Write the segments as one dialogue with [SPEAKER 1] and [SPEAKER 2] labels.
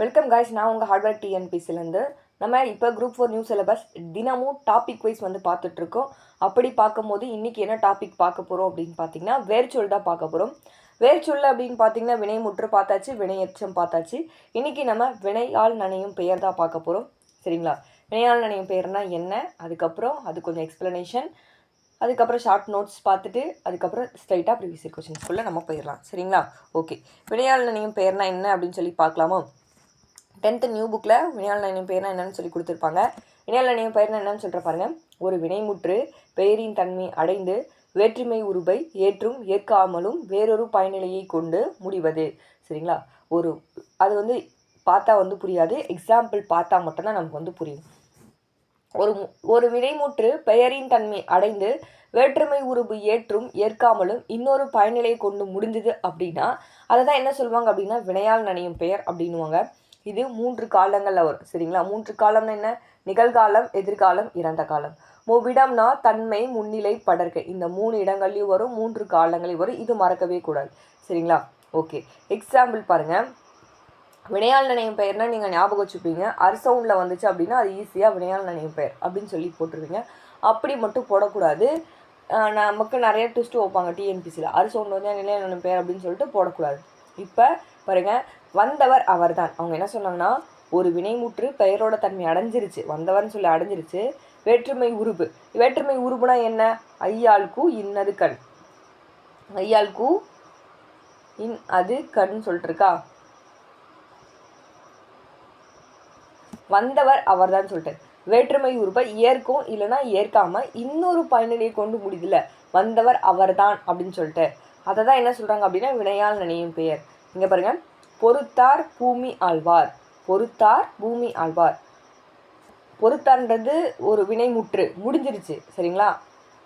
[SPEAKER 1] Welcome guys நான் உங்கள் hardware டிஎன்பிசிலேருந்து நம்ம இப்போ குரூப் ஃபோர் நியூ சிலபஸ் தினமும் டாபிக் வைஸ் வந்து பார்த்துட்ருக்கோம். அப்படி பார்க்கும்போது இன்றைக்கி என்ன டாபிக் பார்க்க போகிறோம் அப்படின்னு பார்த்தீங்கன்னா வேர்ச்சொல் தான் பார்க்க போகிறோம் வேர்ச்சொல் அப்படின்னு பார்த்தீங்கன்னா வினைமுற்று பார்த்தாச்சு வினையச்சம் பார்த்தாச்சு. இன்றைக்கி நம்ம வினையால் நனையும் பெயர் தான் பார்க்க போகிறோம் சரிங்களா? வினையால் நனையும் பெயர்னா என்ன? அதுக்கப்புறம் அது கொஞ்சம் எக்ஸ்ப்ளனேஷன் அதுக்கப்புறம் ஷார்ட் நோட்ஸ் பார்த்துட்டு அதுக்கப்புறம் ஸ்ட்ரைட்டாக ப்ரீவியஸ் கொஷின்ஸ்குள்ளே நம்ம போயிடலாம். சரிங்களா? ஓகே வினையால் நனையும் பெயர்னா என்ன அப்படின்னு சொல்லி பார்க்கலாமா? டென்த்து நியூ புக்கில் வினையால் நினைவு பெயர்னா என்னன்னு சொல்லி கொடுத்துருப்பாங்க. வினையால் நினைவு பெயர்னா என்னன்னு சொல்கிற பாருங்கள் ஒரு வினைமுற்று பெயரின் தன்மை அடைந்து வேற்றுமை உருபை ஏற்றும் ஏற்காமலும் வேறொரு பயனிலையை கொண்டு முடிவது. சரிங்களா? ஒரு அது வந்து பார்த்தா வந்து புரியாது. எக்ஸாம்பிள் பார்த்தா மட்டும்தான் நமக்கு வந்து புரியும். ஒரு மு- ஒரு வினைமுற்று பெயரின் தன்மை அடைந்து வேற்றுமை உருவு ஏற்றும் ஏற்காமலும் இன்னொரு பயனிலையை கொண்டு முடிஞ்சுது அப்படின்னா அதை தான் என்ன சொல்லுவாங்க அப்படின்னா வினையால் நினையும் பெயர் அப்படின்னுவாங்க. இது மூன்று காலங்களில் வரும் சரிங்களா? மூன்று காலம்னா என்ன? நிகழ்காலம் எதிர்காலம் இறந்த காலம். மூவிடம்னா தன்மை முன்னிலை படர்க்கை இந்த மூணு இடங்கள்லையும் வரும் மூன்று காலங்களையும் வரும். இது மறக்கவே கூடாது சரிங்களா? ஓகே. எக்ஸாம்பிள் பாருங்கள் வினையால் நினைவு பெயர்னா நீங்கள் ஞாபகம் வச்சுப்பீங்க. அர்சவுண்டில் வந்துச்சு அப்படின்னா அது ஈஸியாக வினையால் நினைவு பெயர் அப்படின்னு சொல்லி போட்டிருப்பீங்க. அப்படி மட்டும் போடக்கூடாது. நமக்கு நிறைய டெஸ்ட்டு வைப்பாங்க டிஎன்பிசியில் அரிசவுண்ட் வந்து நிலையான பெயர் அப்படின்னு சொல்லிட்டு போடக்கூடாது. இப்போ பாருங்கள் வந்தவர் அவர்தான். அவங்க என்ன சொன்னாங்கன்னா ஒரு வினைமுற்று பெயரோட தன்மை அடைஞ்சிருச்சு. வந்தவர்னு சொல்லி அடைஞ்சிருச்சு. வேற்றுமை உருபு. வேற்றுமை உருபுனா என்ன? ஐயாளுக்கு இன்னது கண். ஐயாளுக்கு இன் அது கண் சொல்லிட்டு இருக்கா வந்தவர் அவர்தான் சொல்லிட்டு வேற்றுமை உருப்பை ஏற்கும் இல்லைன்னா ஏற்காம இன்னொரு பயனிலையை கொண்டு முடியல. வந்தவர் அவர்தான் அப்படின்னு சொல்லிட்டு அதை தான் என்ன சொல்கிறாங்க அப்படின்னா வினையால் நினையும் பெயர். இங்கே பாருங்கள் பொறுத்தார் பூமி ஆழ்வார். பொறுத்தார் பூமி ஆழ்வார். பொறுத்தான்றது ஒரு வினைமுற்று. முடிஞ்சிருச்சு. சரிங்களா?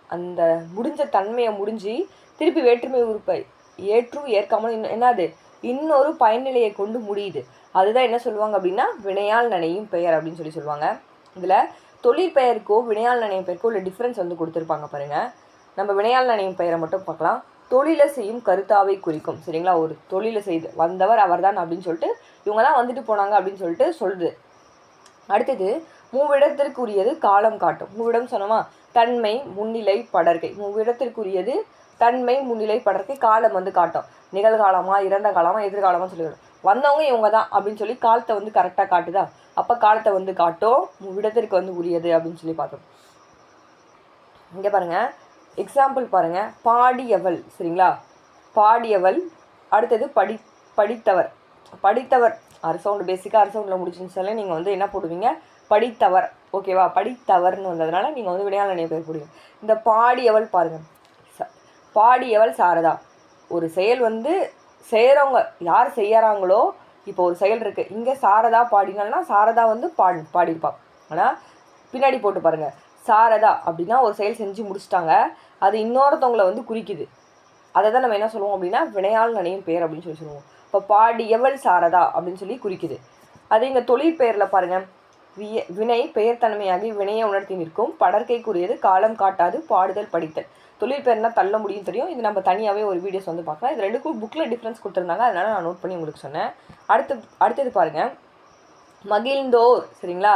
[SPEAKER 1] அந்த முடிஞ்ச தன்மையை முடிஞ்சு திருப்பி வேற்றுமை உறுப்பை ஏற்றும் ஏற்காமல் இன்னும் என்னது? இன்னொரு பயனிலையை கொண்டு முடியுது. அதுதான் என்ன சொல்லுவாங்க அப்படின்னா வினையால் நனையும் பெயர் அப்படின்னு சொல்லி சொல்லுவாங்க. இதில் தொழிற்பெயருக்கோ வினையால் நினையும் பெயருக்கோ உள்ள டிஃப்ரென்ஸ் வந்து கொடுத்துருப்பாங்க பாருங்கள் நம்ம வினையால் நனையும் பெயரை மட்டும் பார்க்கலாம். தொழிலை செய்யும் கருத்தாவை குறிக்கும். சரிங்களா? ஒரு தொழிலை செய்து வந்தவர் அவர்தான் அப்படின்னு சொல்லிட்டு இவங்க தான் வந்துட்டு போனாங்க அப்படின்னு சொல்லிட்டு சொல்லுது. அடுத்தது மூவிடத்திற்குரியது காலம் காட்டும். மூவிடம் சொன்னோமா? தன்மை முன்னிலை படர்க்கை மூவிடத்திற்குரியது தன்மை முன்னிலை படர்க்கை காலம் வந்து காட்டும். நிகழ்காலமா இறந்த காலமா எதிர்காலமா சொல்லிவிடும் வந்தவங்க இவங்க தான் அப்படின்னு சொல்லி காலத்தை வந்து கரெக்டாக காட்டுதா? அப்போ காலத்தை வந்து காட்டும் மூவிடத்திற்கு வந்து உரியது அப்படின்னு சொல்லி பார்த்தோம். இங்கே பாருங்கள் எக்ஸாம்பிள் பாருங்கள் பாடியவள் சரிங்களா? பாடியவள் அடுத்தது படி படித்தவர். படித்தவர். அரசவுண்டு பேசிக்காக அரசவுண்டில் முடிச்சுன்னு நீங்கள் வந்து என்ன போடுவீங்க? படித்தவர். ஓகேவா படித்தவர்னு வந்ததுனால நீங்கள் வந்து வினையால் நினைவு பேர் போடுவீங்க. இந்த பாடியவள் பாருங்கள் ச- பாடியவள் சாரதா. ஒரு செயல் வந்து செய்கிறவங்க யார் செய்யறாங்களோ இப்போ ஒரு செயல் இருக்குது இங்கே சாரதா பாடினால்னா சாரதா வந்து பாடி பாடியிருப்பாள் ஆனால் பின்னாடி போட்டு பாருங்கள் சாரதா அப்படின்னா ஒரு செயல் செஞ்சு முடிச்சிட்டாங்க. அது இன்னொருத்தவங்களை வந்து குறிக்குது. அதை தான் நம்ம என்ன சொல்லுவோம் அப்படின்னா வினையால் நனையும் பெயர் அப்படின்னு சொல்லி சொல்லுவோம். இப்போ பாடியவள் சாரதா அப்படின்னு சொல்லி குறிக்குது. அது இங்கே தொழில் பெயரில் பாருங்கள் விய வினை பெயர் தன்மையாகி வினையை உணர்த்தி நிற்கும். படற்கைக்குரியது காலம் காட்டாது பாடுதல் படித்தல். தொழில் பெயர்னா தள்ள முடியும் தெரியும். இது நம்ம தனியாகவே ஒரு வீடியோஸ் வந்து பார்க்கலாம். இது ரெண்டுக்கும் புக்கில் டிஃப்ரென்ஸ் கொடுத்துருந்தாங்க. அதனால நான் நோட் பண்ணி உங்களுக்கு சொன்னேன். அடுத்து அடுத்தது பாருங்கள் மகிழ்ந்தோர் சரிங்களா?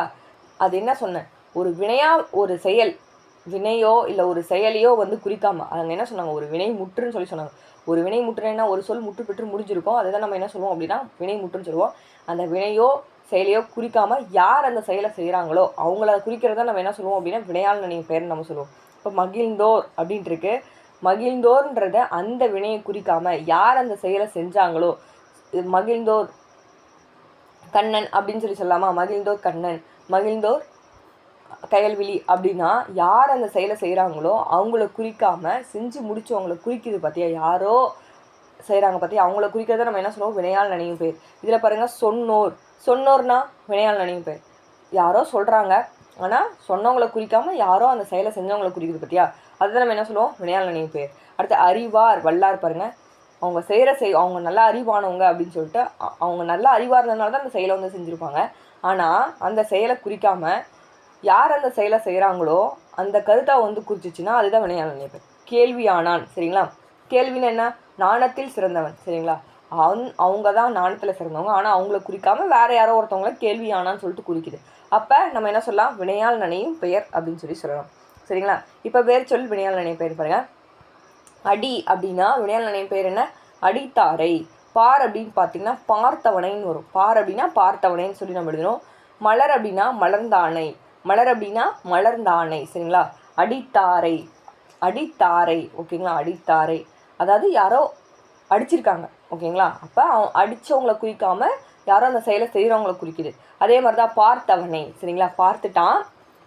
[SPEAKER 1] அது என்ன சொன்னேன்? ஒரு வினையா ஒரு செயல் வினையோ இல்லை ஒரு செயலையோ வந்து குறிக்காமல் அவங்க என்ன சொன்னாங்க? ஒரு வினை முற்றுன்னு சொல்லி சொன்னாங்க. ஒரு வினை முற்றுனா ஒரு சொல் முற்று பெற்று முடிஞ்சிருக்கும். அதை தான் நம்ம என்ன சொல்லுவோம் அப்படின்னா வினை முற்றுன்னு சொல்லுவோம். அந்த வினையோ செயலையோ குறிக்காமல் யார் அந்த செயலை செய்கிறாங்களோ அவங்கள குறிக்கிறத நம்ம என்ன சொல்லுவோம் அப்படின்னா வினையால் நினைவு பேர் நம்ம சொல்லுவோம். இப்போ மகிழ்ந்தோர் அப்படின்ட்டுருக்கு மகிழ்ந்தோர்ன்றத அந்த வினையை குறிக்காமல் யார் அந்த செயலை செஞ்சாங்களோ மகிழ்ந்தோர் கண்ணன் அப்படின்னு சொல்லி சொல்லலாமா? மகிழ்ந்தோர் கண்ணன். மகிழ்ந்தோர் கையல்விழி அப்படின்னா யார் அந்த செயலை செய்கிறாங்களோ அவங்கள குறிக்காம செஞ்சு முடிச்சவங்கள குறிக்குது பார்த்தியா யாரோ செய்கிறாங்க பார்த்தியா அவங்கள குறிக்கிறத நம்ம என்ன சொல்லுவோம்? வினையால் நினைவு பேர். இதில் பாருங்கள் சொன்னோர். சொன்னோர்னா வினையால் நினைவு பேர். யாரோ சொல்கிறாங்க ஆனால் சொன்னவங்கள குறிக்காம யாரோ அந்த செயலை செஞ்சவங்களை குறிக்குது பார்த்தியா அதுதான் நம்ம என்ன சொல்லுவோம்? வினையால் நினைவு பேர். அடுத்து அறிவார் வல்லார் பாருங்கள் அவங்க செய்கிற செய் அவங்க நல்லா அறிவானவங்க அப்படின்னு சொல்லிட்டு அ- அவங்க நல்லா அறிவாக இருந்ததுனால தான் அந்த செயலை வந்து செஞ்சுருப்பாங்க. ஆனால் அந்த செயலை குறிக்காமல் யார் அந்த செயலை செய்கிறாங்களோ அந்த கருத்தை வந்து குறிச்சிச்சுன்னா அதுதான் வினையாளர் நினைப்பேன் கேள்வியானான் சரிங்களா? கேள்வின்னு என்ன? நாணத்தில் சிறந்தவன் சரிங்களா? அவன் அவங்க தான் நாணத்தில் சிறந்தவங்க. ஆனால் அவங்கள குறிக்காமல் வேற யாரோ ஒருத்தவங்கள கேள்வி ஆனான்னு சொல்லிட்டு குறிக்குது. அப்போ நம்ம என்ன சொல்லலாம்? வினையால் நினையும் பெயர் அப்படின்னு சொல்லி சொல்லலாம். சரிங்களா? இப்போ பேர் சொல் வினையால் நனையும் பெயர் பாருங்கள் அடி அப்படின்னா வினையால் நனையும் பெயர் என்ன? அடித்தாரை. பார் அப்படின்னு பார்த்தீங்கன்னா பார்த்தவனைன்னு வரும். பார் அப்படின்னா பார்த்தவனைன்னு சொல்லி நம்ம எழுதணும் மலர் அப்படின்னா மலர்ந்தானை மலர் அப்படின்னா மலர்ந்தானை சரிங்களா? அடித்தாரை அடித்தாரை ஓகேங்களா? அடித்தாரை. அதாவது யாரோ அடிச்சிருக்காங்க ஓகேங்களா? அப்போ அவன் அடித்தவங்கள குறிக்காம யாரோ அந்த செயலை செய்கிறவங்கள குறிக்குது. அதே மாதிரி தான் பார்த்தவனை சரிங்களா? பார்த்துட்டான்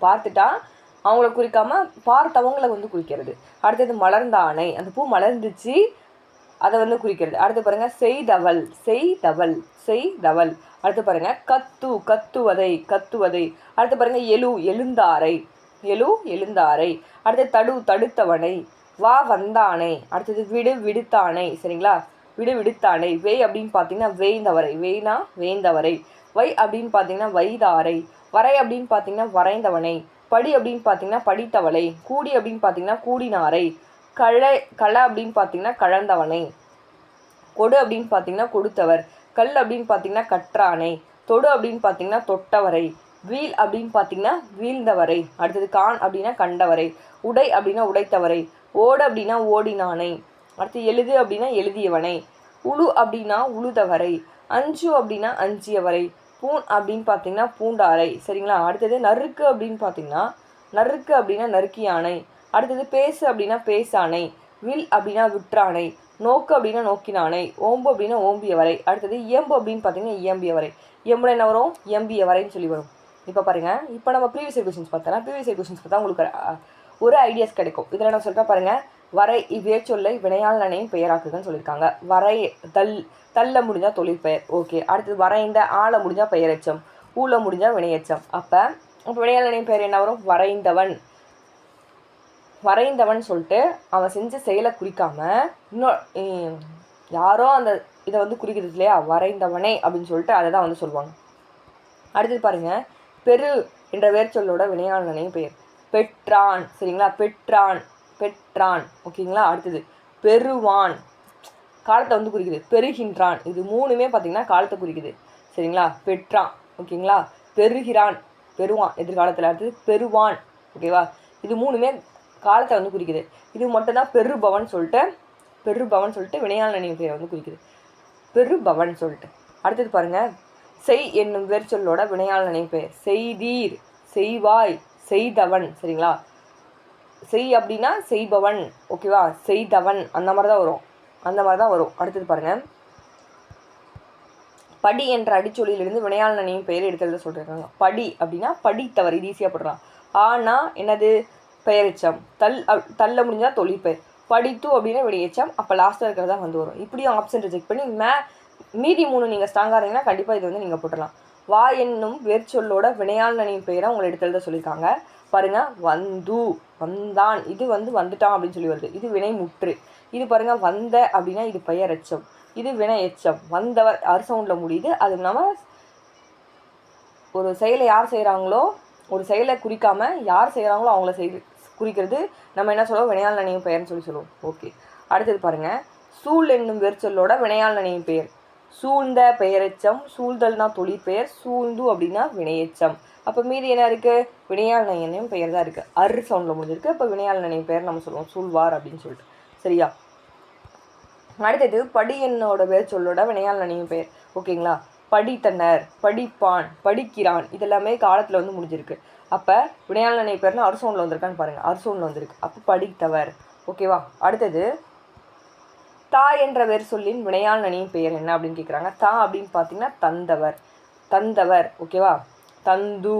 [SPEAKER 1] பார்த்துட்டான் அவங்கள குறிக்காமல் பார்த்தவங்கள வந்து குறிக்கிறது. அடுத்தது மலர்ந்தானை. அந்த பூ மலர்ந்துச்சு அதை வந்து குறிக்கிறது. அடுத்து பாருங்க செய்தவள் செய்தவள் செய்தவள். அடுத்து பாருங்க கத்து கத்துவதை கத்துவதை. அடுத்து பாருங்க எழு எழுந்தாரை எழு எழுந்தாரை. அடுத்து தடு தடுத்தவனை வா வந்தானை. அடுத்தது விடு விடுத்தானை சரிங்களா? விடு விடுத்தானை. வே அப்படின்னு பார்த்தீங்கன்னா வேய்ந்தவரை. வேய்னா வேந்தவரை வை அப்படின்னு பார்த்தீங்கன்னா வைதாரை. வரை அப்படின்னு பார்த்தீங்கன்னா வரைந்தவனை. படி அப்படின்னு பார்த்தீங்கன்னா படித்தவளை. கூடி அப்படின்னு பார்த்தீங்கன்னா கூடினாரை. களை களை அப்படின்னு பார்த்தீங்கன்னா கழந்தவனை கொடு அப்படின்னு பார்த்தீங்கன்னா கொடுத்தவர். கல் அப்படின்னு பார்த்தீங்கன்னா கற்றானை. தொடு அப்படின்னு பார்த்தீங்கன்னா தொட்டவரை. வீல் அப்படின்னு பார்த்தீங்கன்னா வீழ்ந்தவரை. அடுத்தது கான் அப்படின்னா கண்டவரை. உடை அப்படின்னா உடைத்தவரை. ஓடு அப்படின்னா ஓடினானை. அடுத்து எழுது அப்படின்னா எழுதியவனை. உழு அப்படின்னா உழுதவரை. அஞ்சு அப்படின்னா அஞ்சியவரை. பூன் அப்படின்னு பார்த்தீங்கன்னா பூண்டாரை. சரிங்களா? அடுத்தது நறுக்கு அப்படின்னு பார்த்தீங்கன்னா நறுக்கு அப்படின்னா நறுக்கியானை. அடுத்தது பேசு அப்படின்னா பேசானை வில் அப்படின்னா விற்றானை நோக்கு அப்படின்னா நோக்கினானை ஓம்பு அப்படின்னா ஓம்பியவரை அடுத்தது இயம்பு அப்படின்னு பார்த்தீங்கன்னா இயம்பியவரை. இயம்புல என்ன வரும்? இயம்பியவரைன்னு சொல்லி வரும். இப்போ பாருங்க இப்போ நம்ம ப்ரீவியஸ் கொஷின்ஸ் பார்த்தோம்னா ப்ரீவியஸ் கொஷின்ஸ் பார்த்தா உங்களுக்கு ஒரு ஐடியாஸ் கிடைக்கும். இதில் நான் சொல்லிட்டேன் பாருங்கள் வரை இவ்வே சொல்லை வினையால் நனையும் பெயராக்குதுன்னு சொல்லியிருக்காங்க. வரை தல் தள்ள முடிஞ்சால் தொழிற்பெயர் ஓகே. அடுத்தது வரைந்த ஆள முடிஞ்சால் பெயரெச்சம் ஊழ முடிஞ்சால் வினையச்சம் அப்போ இப்போ வினையால் நனையும் பெயர் என்ன வரும்? வரைந்தவன். வரைந்தவன் சொல்லிட்டு அவன் செஞ்ச செயலை குறிக்காம இன்னும் யாரோ அந்த இதை வந்து குறிக்கிறது இல்லையா? வரைந்தவனே அப்படின்னு சொல்லிட்டு அதை தான் வந்து சொல்லுவாங்க. அடுத்தது பாருங்க பெரு என்ற வேர் சொல்லோட வினையாளனையும் பெயர். பெற்றான் சரிங்களா? பெற்றான் பெற்றான். ஓகேங்களா? அடுத்தது பெருவான் காலத்தை வந்து குறிக்குது. பெறுகின்றான். இது மூணுமே பார்த்தீங்கன்னா காலத்தை குறிக்குது. சரிங்களா? பெற்றான். ஓகேங்களா? பெறுகிறான். பெறுவான் எதிர்காலத்தில். அடுத்தது பெறுவான். ஓகேவா? இது மூணுமே காலத்தை வந்து குறிக்குது. இது மட்டும்தான் பெருபவன் சொல்லிட்டு பெருபவன் சொல்லிட்டு வினையாள் நினைவு பெயரை வந்து குறிக்குது. பெருபவன் சொல்லிட்டு. அடுத்தது பாருங்கள் செய் என்னும் வேர் சொல்லோட வினையாள் நினைவு பெயர். செய்தீர் செய்வாய் செய்தவன். சரிங்களா? செய் அப்படின்னா செய்பவன். ஓகேவா? செய்தவன். அந்த மாதிரி தான் வரும். அந்த மாதிரி தான் வரும். அடுத்தது பாருங்கள் படி என்ற அடிச்சொலியிலிருந்து வினையாள் நினையும் பெயர் எடுத்தது சொல்லியிருக்காங்க படி அப்படின்னா படித்தவர் இது ஈஸியாக போடுறான் ஆனால் என்னது? பெயரெச்சம். தல் தள்ள முடிஞ்சால் தொழிற்பெயர் படித்து அப்படின்னா விடையச்சம். அப்போ லாஸ்ட்டில் இருக்கிறதா வந்து வரும். இப்படியும் ஆப்ஷன் ரிஜெக்ட் பண்ணி மே மீதி மூணு நீங்கள் ஸ்ட்ராங்காக இருந்தீங்கன்னா கண்டிப்பாக இது வந்து நீங்கள் போட்டுடலாம். வா என்னும் வேர்ச்சொல்லோட வினையாள் நினைவு பெயரை உங்களை எடுத்து சொல்லியிருக்காங்க. பாருங்கள் வந்து வந்தான். இது வந்து வந்துட்டான் அப்படின்னு சொல்லி வருது. இது வினை முற்று. இது பாருங்க வந்த அப்படின்னா இது பெயர் எச்சம் இது வினை எச்சம் வந்தவர் அர் சவுண்டில் முடியுது. அது இல்லாமல் ஒரு செயலை யார் செய்கிறாங்களோ ஒரு செயலை குறிக்காமல் யார் செய்கிறாங்களோ அவங்கள செய் குறிக்கிறது. நம்ம என்ன சொல்லுவோம்? வினையால் நினைவு பெயர்னு சொல்லி சொல்லுவோம். ஓகே அடுத்தது பாருங்கள் சூழ் என்னும் வெறிச்சொல்லோட வினையால் நினைவு பெயர். சூழ்ந்த பெயரெச்சம் சூழ்தல்னா தொழிற்பெயர் சூழ்ந்து அப்படின்னா வினையெச்சம். அப்போ மீதி என்ன இருக்குது வினையால் நினைவு பெயர் தான் இருக்குது அர் சவுண்டில் முடிஞ்சிருக்கு. அப்போ வினையால் நினைவு பெயர் நம்ம சொல்லுவோம். சூழ்வார் அப்படின்னு சொல்லிட்டு. சரியா? அடுத்தது படி என்னோட பேர் சொல்லோட வினையால் நினைவு பெயர். ஓகேங்களா படித்தனர் படிப்பான் படிக்கிறான். இதெல்லாமே காலத்தில் வந்து முடிஞ்சிருக்கு. அப்போ வினையால் நினைவு பேர்னா அரசோனில் வந்திருக்கான்னு பாருங்கள் அரசோனில் வந்திருக்கு. அப்போ படித்தவர். ஓகேவா அடுத்தது தா என்ற வேர் சொல்லின் வினையால் நினையும் பெயர் என்ன அப்படின்னு கேட்குறாங்க தா அப்படின்னு பார்த்தீங்கன்னா தந்தவர். தந்தவர். ஓகேவா தந்து.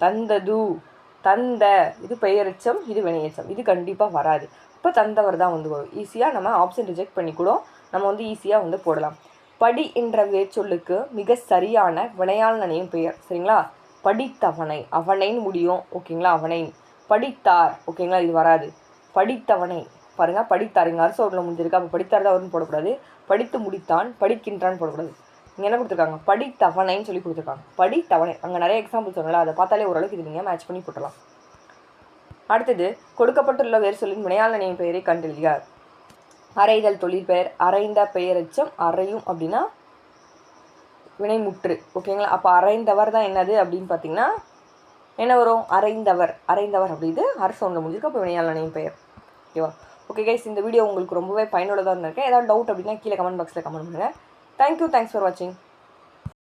[SPEAKER 1] தந்தது. தந்த. இது பெயரெச்சம் இது வினையெச்சம். இது கண்டிப்பாக வராது. இப்போ தந்தவர் தான் வந்து வரும். ஈஸியாக நம்ம ஆப்ஷன் ரிஜெக்ட் பண்ணி கூட நம்ம வந்து ஈஸியாக வந்து போடலாம். படி என்ற வேர்ச்சொல்லுக்கு மிக சரியான வினையால் நினையும் பெயர். சரிங்களா? படித்தவனை அவனைன்னு முடியும் ஓகேங்களா? அவனை படித்தார் ஓகேங்களா? இது வராது. படித்தவனை பாருங்க படித்தார். இங்கே அரசோட்டில் முடிஞ்சிருக்கு. அப்போ படித்தார் தான் வரும்னு போடக்கூடாது. படித்து முடித்தான் படிக்கின்றான்னு போடக்கூடாது. இங்கே என்ன கொடுத்துருக்காங்க? படித்தவனைன்னு சொல்லி கொடுத்துருக்காங்க. படித்தவனை. அங்கே நிறைய எக்ஸாம்பிள் சொன்னல அதை பார்த்தாலே ஓரளவுக்கு இது நீங்கள் மேட்ச் பண்ணி போட்டலாம் அடுத்தது கொடுக்கப்பட்டுள்ள வேர் சொல்லின் வினையால் பெயரை கண்டறிக. அறைதல் தொழிற்பெயர் அரைந்த பெயரச்சம் அறையும் அப்படின்னா வினைமுற்று ஓகேங்களா? அப்போ அரைந்தவர் தான் என்னது அப்படின்னு பார்த்தீங்கன்னா என்ன வரும்? அறைந்தவர் அறைந்தவர் அப்படி இது அரசு ஒன்று முடிஞ்சிருக்கு. அப்போ வினையாளனையும் பெயர். ஓகேவா? ஓகே கைஸ் இந்த வீடியோ உங்களுக்கு ரொம்பவே பயனுள்ளதாக இருந்திருக்கேன் ஏதாவது டவுட் அப்படின்னா கீழே கமெண்ட் பாக்ஸில் கமெண்ட் பண்ணுங்கள் தேங்க்யூ தேங்க்ஸ் ஃபார் வாட்சிங்